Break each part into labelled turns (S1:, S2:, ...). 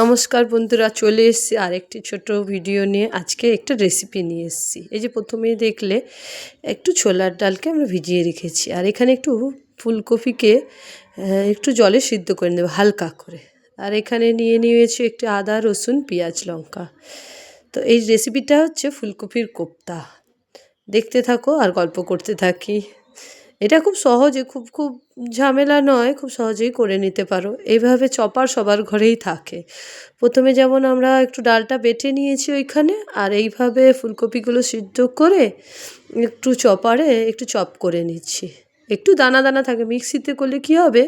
S1: নমস্কার বন্ধুরা, চলে এসেছি আরেকটি ছোট ভিডিও নিয়ে। আজকে একটা রেসিপি নিয়ে এসেছি। এই যে প্রথমেই দেখলে, একটু ছোলার ডালকে আমরা ভিজিয়ে রেখেছি। আর এখানে একটু ফুলকপিকে একটু জলে সিদ্ধ করে নেব, হালকা করে। আর এখানে নিয়ে নিয়েছি একটু আদা, রসুন, পেঁয়াজ, লঙ্কা। তো এই রেসিপিটা হচ্ছে ফুলকপির কোপ্তা। দেখতে থাকো আর গল্প করতে থাকি। এটা খুব সহজে, খুব খুব ঝামেলা নয়, খুব সহজেই করে নিতে পারো। এইভাবে চপার সবার ঘরেই থাকে। প্রথমে যেমন আমরা একটু ডালটা বেটে নিয়েছি ওইখানে, আর এইভাবে ফুলকপিগুলো সিদ্ধ করে একটু চপারে একটু চপ করে নিচ্ছি। একটু দানা দানা থাকে, মিক্সিতে করলে কী হবে?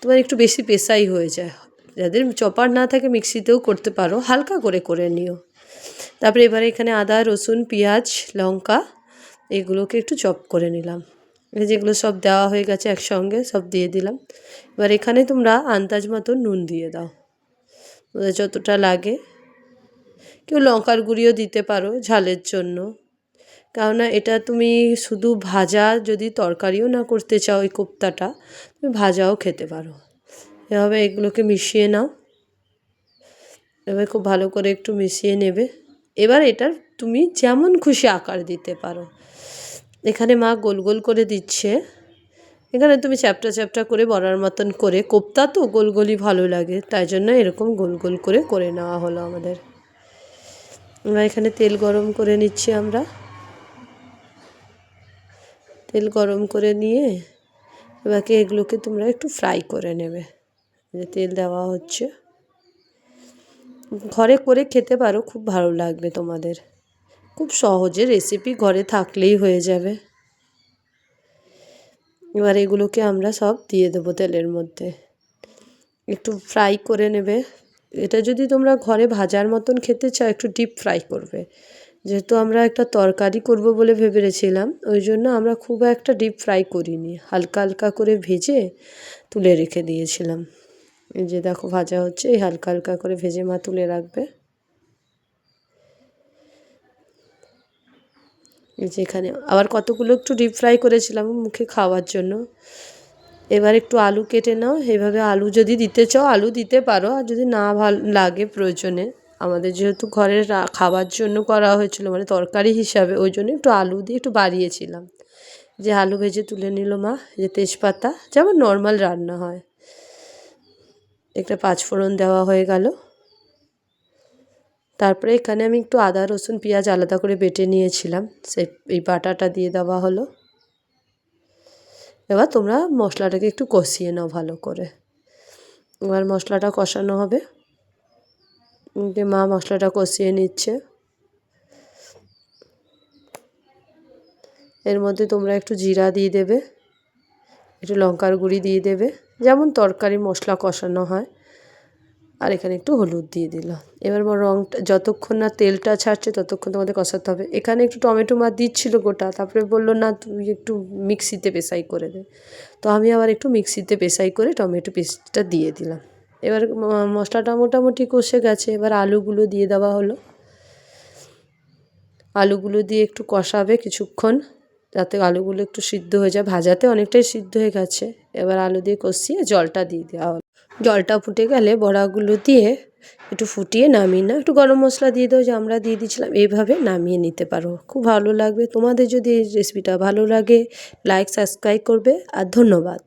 S1: তোমার একটু বেশি পেশাই হয়ে যায়। যাদের চপার না থাকে মিক্সিতেও করতে পারো, হালকা করে করে নিও। তারপরে এবারে এখানে আদা, রসুন, পেঁয়াজ, লঙ্কা, এগুলোকে একটু চপ করে নিলাম। যেগুলো সব দেওয়া হয়ে গেছে একসঙ্গে, সব দিয়ে দিলাম। এবার এখানে তোমরা আন্দাজ মতো নুন দিয়ে দাও। যতটা লাগে। কেউ লঙ্কার গুঁড়িও দিতে পারো ঝালের জন্য। কেননা এটা তুমি শুধু ভাজা যদি তরকারিও না করতে চাও ওই কোপ্তাটা, তুমি ভাজাও খেতে পারো। এভাবে এগুলোকে মিশিয়ে নাও। এবার খুব ভালো করে একটু মিশিয়ে নেবে। এবার এটার তুমি যেমন খুশি আকার দিতে পারো। এখানে মা গোল গোল করে দিচ্ছে। এখানে তুমি চ্যাপটা চ্যাপটা করে বড়ার মতন করে কোপ্তা তো গোল গোলই ভালো লাগে, তাই জন্য এরকম গোল গোল করে করে নেওয়া হলো আমাদের। আমরা এখানে তেল গরম করে নিচ্ছি আমরা। তেল গরম করে নিয়ে এবারকে এগুলোকে তোমরা একটু ফ্রাই করে নেবে, যে তেল দেওয়া হচ্ছে। ঘরে করে খেতে পারো, খুব ভালো লাগবে তোমাদের। খুব সহজে রেসিপি ঘরে থাকলেই হয়ে যাবে। এবার এগুলোকে আমরা সব দিয়ে দেবো তেলের মধ্যে। একটু ফ্রাই করে নেবে। এটা যদি তোমরা ঘরে ভাজার মতন খেতে চাও, একটু ডিপ ফ্রাই করবে। যেহেতু আমরা একটা তরকারি করব বলে ভেবেছিলাম, ওই জন্য আমরা খুব একটা ডিপ ফ্রাই করিনি। হালকা হালকা করে ভেজে তুলে রেখে দিয়েছিলাম। এই যে দেখো ভাজা হচ্ছে, এই হালকা হালকা করে ভেজে মা তুলে রাখবে। যেখানে আবার কতগুলো একটু ডিপ ফ্রাই করেছিলাম মুখে খাওয়ার জন্য। এবার একটু আলু কেটে নাও, এভাবে আলু যদি দিতে চাও, আলু দিতে পারো। আর যদি না ভালো, লাগে প্রয়োজনে। আমাদের যেহেতু ঘরের খাবার জন্য করা হয়েছিল মানে তরকারি হিসাবে, ওই জন্য একটু আলু দিয়ে একটু বাড়িয়েছিলাম। যে আলু ভেজে তুলে নিল মা, যে তেজপাতা, যেমন নর্মাল রান্না হয়। একটা পাঁচফোড়ন দেওয়া হয়ে গেল। তারপরে এখানে আমি একটু আদা, রসুন, পেঁয়াজ আলাদা করে বেটে নিয়েছিলাম। সে এই বাটাটা দিয়ে দেওয়া হলো। এবার তোমরা মশলাটাকে একটু কষিয়ে নাও ভালো করে। এবার মশলাটা কষানো হবে। যে মা মশলাটা কষিয়ে নিচ্ছে। এর মধ্যে তোমরা একটু জিরা দিয়ে দেবে। একটু লঙ্কার গুঁড়ি দিয়ে দেবে। যেমন তরকারি মশলা কষানো হয়। আর এখানে একটু হলুদ দিয়ে দিল। এবার আমার রঙটা যতক্ষণ না তেলটা ছাড়ছে ততক্ষণ তোমাদের কষাতে হবে। এখানে একটু টমেটো মা দিচ্ছিল গোটা, তারপরে বলল, না, তুই একটু মিক্সিতে পেশাই করে দে। তো আমি আবার একটু মিক্সিতে পেশাই করে টমেটো পেস্টটা দিয়ে দিলাম। এবার মশলাটা মোটামুটি কষে গেছে। এবার আলুগুলো দিয়ে দেওয়া হলো। আলুগুলো দিয়ে একটু কষাবে কিছুক্ষণ। যাতে আলুগুলো একটু সিদ্ধ হয়ে যায়। ভাজাতে অনেকটাই সিদ্ধ হয়ে গেছে। এবার আলু দিয়ে কষিয়ে জলটা দিয়ে দেওয়া হলো জলটা ফুটে গেলে বড়াগুলো দিয়ে একটু ফুটিয়ে নামিয়ে না একটু গরম মশলা দিয়ে দাও যে আমরা দিয়ে দিয়েছিলাম। এইভাবে নামিয়ে নিতে পারো। খুব ভালো লাগবে। তোমাদের যদি এই রেসিপিটা ভালো লাগে লাইক সাবস্ক্রাইব করবে। আর ধন্যবাদ।